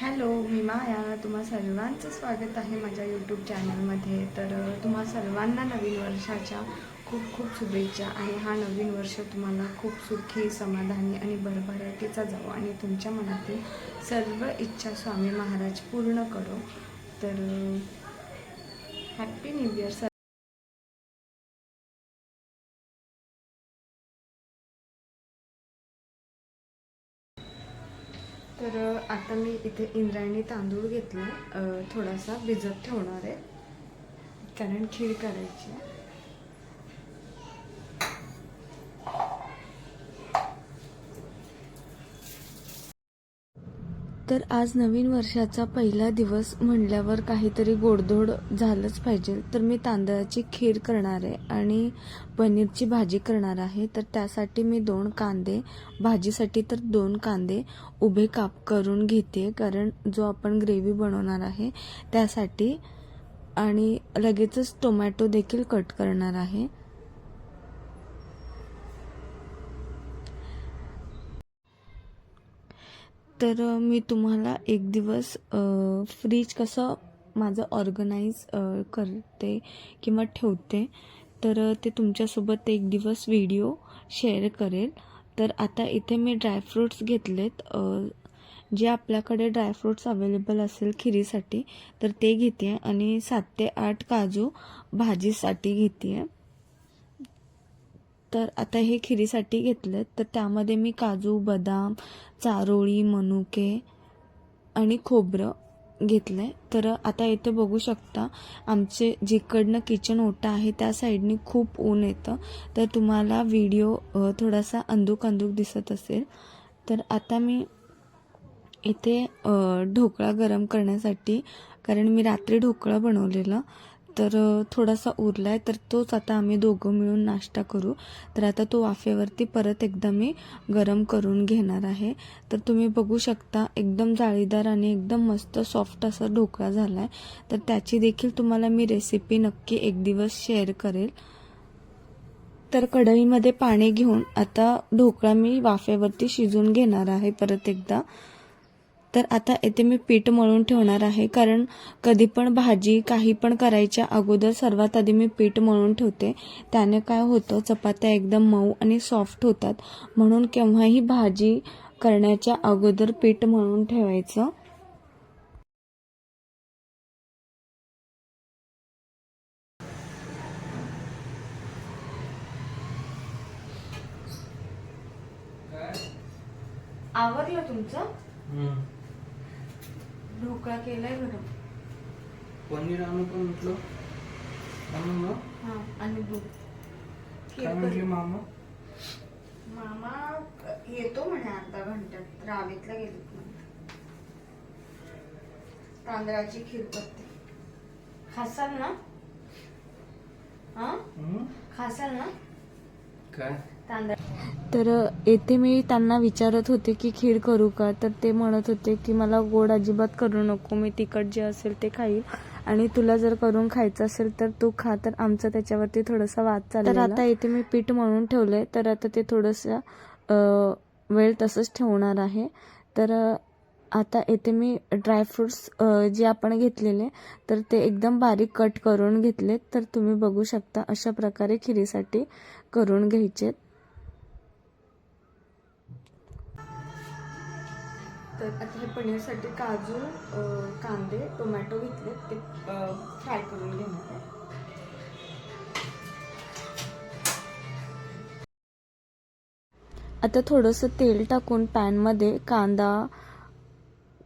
Hello मी माया तुम्हा सर्वांचं स्वागत आहे माझ्या यूट्यूब चॅनलमध्ये तर तुम्हा सर्वांना नवीन वर्षाच्या खूप खूप शुभेच्छा आणि हा नवीन वर्ष तुम्हाला खूप सुखी समाधानी आणि भरभराटीचा जावो आणि तुमच्या मनातील सर्व इच्छा स्वामी महाराज पूर्ण करो. तर हॅप्पी न्यू इयर तर आता मी इथे इंद्रायणी तांदूळ घेतला थोडासा भिजत ठेवणार आहे कारण खीर करायची आहे. तर आज नवीन वर्षाचा पहिला दिवस म्हणल्यावर काहीतरी गोडधोड झालंच पाहिजे. तर मी तांदळाची खीर करणार आहे आणि पनीरची भाजी करणार आहे. तर त्यासाठी मी दोन कांदे भाजीसाठी तर दोन कांदे उभे काप करून घेते कारण जो आपण ग्रेव्ही बनवणार आहे त्यासाठी आणि लगेचच टोमॅटो देखील कट करणार आहे. तर मी तुम्हाला एक दिवस फ्रीज कसं माझं ऑर्गनाईज करते किंवा ठेवते तर ते तुमच्यासोबत एक दिवस व्हिडिओ शेअर करेल. तर आता इथे मी ड्रायफ्रूट्स घेतलेत. जे आपल्याकडे ड्रायफ्रूट्स अवेलेबल असेल खिरीसाठी तर ते घेते आणि सात ते आठ काजू भाजीसाठी घेते. आहे तर आता हे खिरीसाठी घेतलं तर त्यामध्ये मी काजू बदाम चारोळी मनुके आणि खोबरं घेतलं आहे तर आता इथे बघू शकता आमचे जिकडनं किचन ओटा आहे त्या साईडनी खूप ऊन येतं. तर तुम्हाला व्हिडिओ थोडासा अंदूक अंदूक दिसत असेल. तर आता मी इथे ढोकळा गरम करण्यासाठी कारण मी रात्री ढोकळा बनवलेला तर थोडासा उरला आहे तर तोच आता आम्ही दोघं मिळून नाश्ता करू. तर आता तो वाफेवरती परत एकदा मी गरम करून घेणार आहे. तर तुम्ही बघू शकता एकदम जाळीदार आणि एकदम मस्त सॉफ्ट असा ढोकळा झाला आहे तर त्याची देखील तुम्हाला मी रेसिपी नक्की एक दिवस शेअर करेल. तर कढईमध्ये पाणी घेऊन आता ढोकळा मी वाफेवरती शिजून घेणार आहे परत एकदा. तर आता येथे मी पीठ मळून ठेवणार आहे. कारण कधी पण भाजी काही पण करायच्या अगोदर सर्वात आधी मी पीठ मळून ठेवते. त्याने काय होतं चपात्या एकदम मऊ आणि सॉफ्ट होतात. म्हणून केव्हाही भाजी करण्याच्या अगोदर पीठ मळून ठेवायचं. आवरलं तुमचं? ढोकळा केलाय बरं. पनीर आणू पण म्हटलं. आणू मग हा आणि दूध काय म्हटले मामा? मामा येतो म्हणे अर्धा घंट्यात रावेतला गेलेत म्हणे. तांदळाची खीर करते खासाल ना? हा? हं? खासाल ना? काय? तांदळ तर येथे मी त्यांना विचारत होते की खीर करू का? तर ते म्हणत होते की मला गोड अजिबात करू नको. मी तिखट जे असेल ते खाईल. आणि तुला जर करून खायचं असेल तर तू खा. तर आमचा त्याच्यावरती थोडासा वाद चालला तर आता इथे मी पीठ मळून ठेवलंय. तर आता ते थोडंसं वेळ तसंच ठेवणार आहे. तर आता येथे मी ड्रायफ्रुट्स जे आपण घेतलेले तर ते एकदम बारीक कट करून घेतले तर तुम्ही बघू शकता अशा प्रकारे खिरीसाठी करून घ्यायचे तर आता हे पनीरसाठी काजू कांदे टोमॅटो घेतले ते फ्राय करून घेणार आहे. आता थोडंसं तेल टाकून पॅनमध्ये कांदा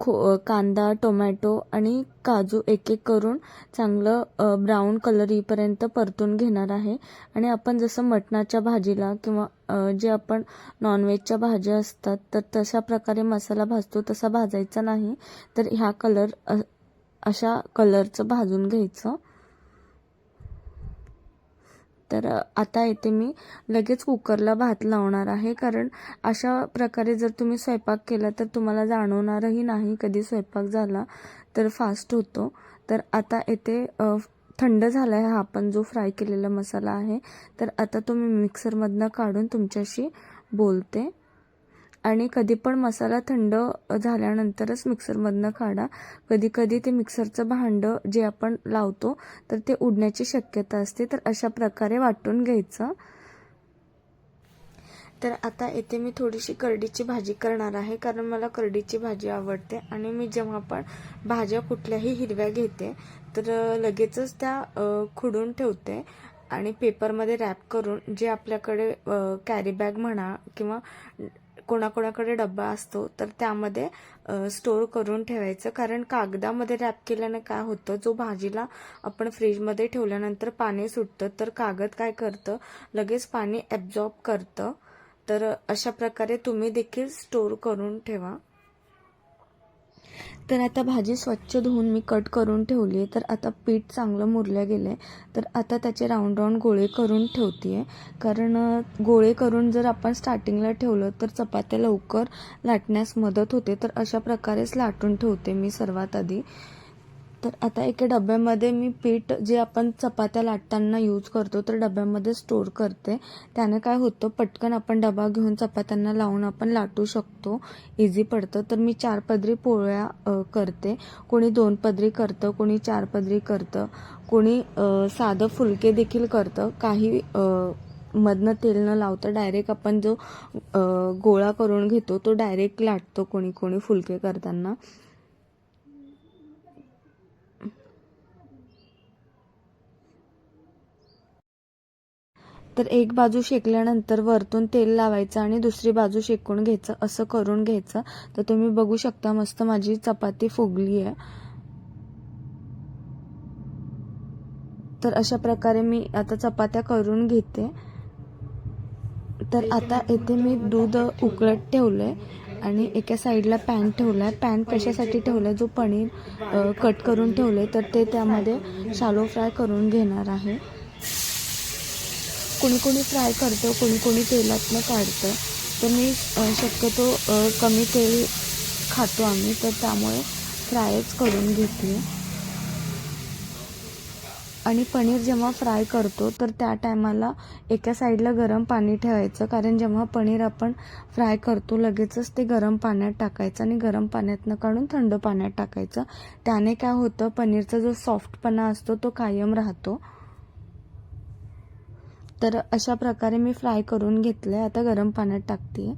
खो कांदा टोमॅटो आणि काजू एक एक करून चांगलं ब्राऊन कलर येईपर्यंत परतून घेणार आहे. आणि आपण जसं मटणाच्या भाजीला किंवा जे आपण नॉनव्हेजच्या भाज्या असतात तर तशा प्रकारे मसाला भाजतो तसा भाजायचा नाही. तर ह्या कलर अशा कलरचं भाजून घ्यायचं. तर आता येते मी लगेच कुकरला भात लावणार आहे. कारण अशा प्रकारे जर तुम्ही स्वयंपाक केला तर तुम्हाला जाणवणारही नाही कधी स्वयंपाक झाला तर फास्ट होतो. तर आता येते थंड झाला आहे हा आपण जो फ्राय केलेला मसाला आहे तर आता तो मी मिक्सरमधनं काढून तुमच्याशी बोलते. आणि कधी पण मसाला थंड झाल्यानंतरच मिक्सरमधनं काढा. कधी कधी ते मिक्सरचं भांडं जे आपण लावतो तर ते उडण्याची शक्यता असते. तर अशा प्रकारे वाटून घ्यायचं. तर आता येथे मी थोडीशी करडीची भाजी करणार आहे कारण मला करडीची भाजी आवडते आणि मी जेव्हा पण भाज्या कुठल्याही हिरव्या घेते तर लगेचच त्या खुडून ठेवते आणि पेपरमध्ये रॅप करून जे आपल्याकडे कॅरी बॅग म्हणा किंवा कोणाकोणाकडे डब्बा असतो तर त्यामध्ये स्टोअर करून ठेवायचं. कारण कागदामध्ये रॅप केल्यानं काय होतं जो भाजीला आपण फ्रीजमध्ये ठेवल्यानंतर पाणी सुटतं तर कागद काय करतं लगेच पाणी ॲब्झॉर्ब करतं. तर अशा प्रकारे तुम्ही देखील स्टोर करून ठेवा. तर आता भाजी स्वच्छ धुवून मी कट करून ठेवली आहे तर आता पीठ चांगलं मुरलं गेलं आहे तर आता त्याचे राऊंड राऊंड गोळे करून ठेवते आहे कारण गोळे करून जर आपण स्टार्टिंगला ठेवलं तर चपात्या लवकर लाटण्यास मदत होते. तर अशा प्रकारेच लाटून ठेवते मी सर्वात आधी. तर आता एका डब्यामध्ये मी पीठ जे आपण चपात्या लाटताना यूज करतो तर डब्यामध्ये स्टोअर करते. त्यानं काय होतं पटकन आपण डबा घेऊन चपात्यांना लावून आपण लाटू शकतो. इझी पडतं. तर मी चार पदरी पोळ्या करते. कोणी दोन पदरी करतं कोणी चार पदरी करतं. कोणी साधं फुलके देखील करतं. काही मधनं तेल न लावता डायरेक्ट आपण जो गोळा करून घेतो तो डायरेक्ट लाटतो कोणी कोणी फुलके करताना. तर एक बाजू शेकल्यानंतर वरतून तेल लावायचं आणि दुसरी बाजू शेकून घ्यायचं. असं करून घ्यायचं. तर तुम्ही बघू शकता मस्त माझी चपाती फुगली आहे. तर अशा प्रकारे मी आता चपात्या करून घेते. तर आता येथे मी दूध उकळत ठेवलं आहे आणि एका साईडला पॅन ठेवला आहे पॅन कशासाठी ठेवला आहे जो पनीर कट करून ठेवलं आहे तर ते त्यामध्ये शालो फ्राय करून घेणार आहे. कोणी कोणी फ्राय करतं कोणी कोणी तेलातनं काढतं. तर मी शक्यतो कमी तेल खातो आम्ही तर त्यामुळे फ्रायच करून घेते. आणि पनीर जेव्हा फ्राय करतो तर त्या टायमाला एका साईडला गरम पाणी ठेवायचं. कारण जेव्हा पनीर आपण फ्राय करतो लगेचच ते गरम पाण्यात टाकायचं आणि गरम पाण्यातनं काढून थंड पाण्यात टाकायचं. त्याने काय होतं पनीरचा जो सॉफ्टपणा असतो तो कायम राहतो. तर अशा प्रकारे मी फ्राय करून घेतलं आहे आता गरम पाण्यात टाकते.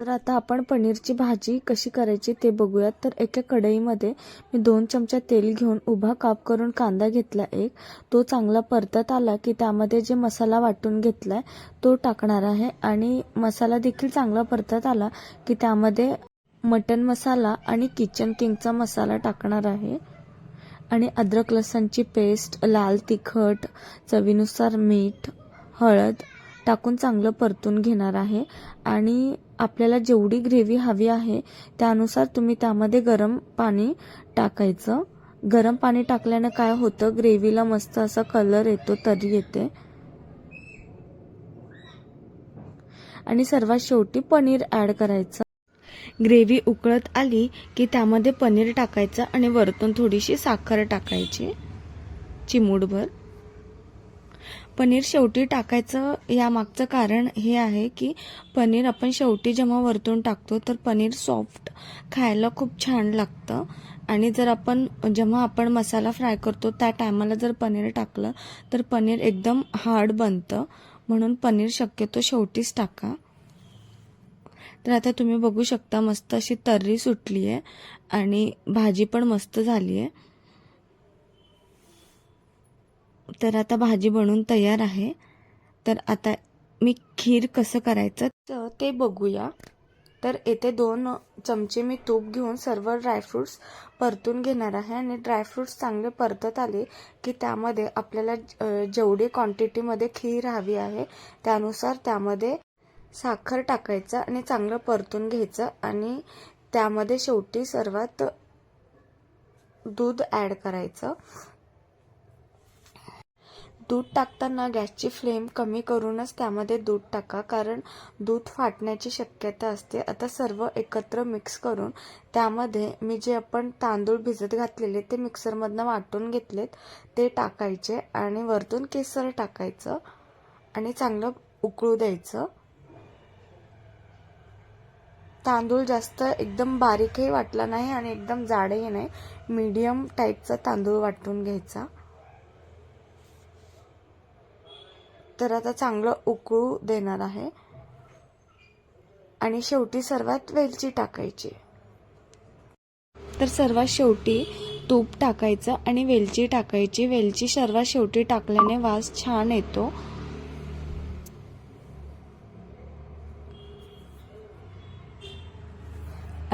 तर आता आपण पनीरची भाजी कशी करायची ते बघूयात. तर एका कढईमध्ये मी दोन चमचा तेल घेऊन उभा काप करून कांदा घेतला एक. तो चांगला परतत आला की त्यामध्ये जे मसाला वाटून घेतला आहे तो टाकणार आहे. आणि मसाला देखील चांगला परतत आला की त्यामध्ये मटन मसाला आणि किचन किंगचा मसाला टाकणार आहे. आणि अद्रक लसणची पेस्ट लाल तिखट चवीनुसार मीठ हळद टाकून चांगलं परतून घेणार आहे. आणि आपल्याला जेवढी ग्रेव्ही हवी आहे त्यानुसार तुम्ही त्यामध्ये गरम पाणी टाकायचं. गरम पाणी टाकल्यानं काय होतं? ग्रेव्हीला मस्त असा कलर येतो तरी येते. आणि सर्वात शेवटी पनीर ॲड करायचं. ग्रेव्ही उकळत आली की त्यामध्ये पनीर टाकायचं आणि वरतून थोडीशी साखर टाकायची. चिमूटभर. पनीर शेवटी टाकायचं यामागचं कारण हे आहे की पनीर आपण शेवटी जेव्हा वरतून टाकतो तर पनीर सॉफ्ट खायला खूप छान लागतं. आणि जर आपण जेव्हा आपण मसाला फ्राय करतो त्या टायमाला जर पनीर टाकलं तर पनीर एकदम हार्ड बनतं. म्हणून पनीर शक्यतो शेवटीच टाका. तर आता तुम्ही बघू शकता मस्त अशी तर्री सुटली आहे आणि भाजी पण मस्त झाली आहे तर आता भाजी बनून तयार आहे. तर आता मी खीर कसं करायचं तर ते बघूया. तर येथे दोन चमचे मी तूप घेऊन सर्व ड्रायफ्रूट्स परतून घेणार आहे आणि ड्रायफ्रूट्स चांगले परतत आले की त्यामध्ये आपल्याला जेवढी क्वांटिटीमध्ये खीर हवी आहे त्यानुसार त्यामध्ये साखर टाकायचं आणि चांगलं परतून घ्यायचं आणि त्यामध्ये शेवटी सर्वात दूध ॲड करायचं. दूध टाकताना गॅसची फ्लेम कमी करूनच त्यामध्ये दूध टाका कारण दूध फाटण्याची शक्यता असते. आता सर्व एकत्र मिक्स करून त्यामध्ये मी जे आपण तांदूळ भिजत घातलेले ते मिक्सरमधनं वाटून घेतलेत ते टाकायचे आणि वरतून केसर टाकायचं आणि चांगलं उकळू द्यायचं. तांदूळ जास्त एकदम बारीकही वाटला नाही आणि एकदम जाडही नाही. मीडियम टाईपचा तांदूळ वाटून घ्यायचा. तर आता चांगलं उकळू देणार आहे. आणि शेवटी सर्वात वेलची टाकायची. तर सर्वात शेवटी तूप टाकायचं आणि वेलची टाकायची. वेलची सर्वात शेवटी टाकल्याने वास छान येतो.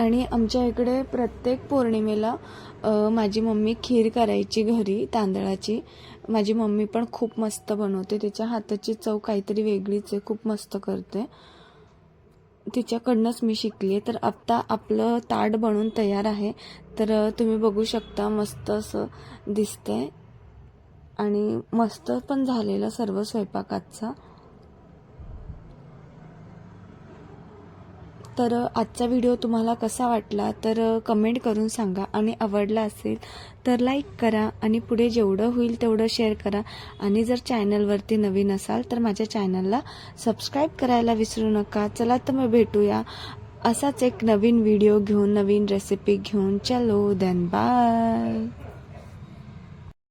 आणि आमच्या इकडे प्रत्येक पौर्णिमेला माझी मम्मी खीर करायची घरी तांदळाची. माझी मम्मी पण खूप मस्त बनवते. तिच्या हाताची चव काहीतरी वेगळीच आहे खूप मस्त करते. तिच्याकडनंच मी शिकली तर आत्ता आपलं ताट बनून तयार आहे. तर तुम्ही बघू शकता मस्त असं दिसतंय. आणि मस्त पण झालेलं सर्व स्वयंपाकाचा. तर आजचा व्हिडिओ तुम्हाला कसा वाटला तर कमेंट करून सांगा. आणि आवडला असेल तर लाईक करा. आणि पुढे जेवढं होईल तेवढं शेअर करा. आणि जर चॅनलवरती नवीन असाल तर माझ्या चॅनलला सबस्क्राईब करायला विसरू नका. चला तर मग भेटूया. असाच एक नवीन व्हिडिओ घेऊन नवीन रेसिपी घेऊन. चलो देन बाय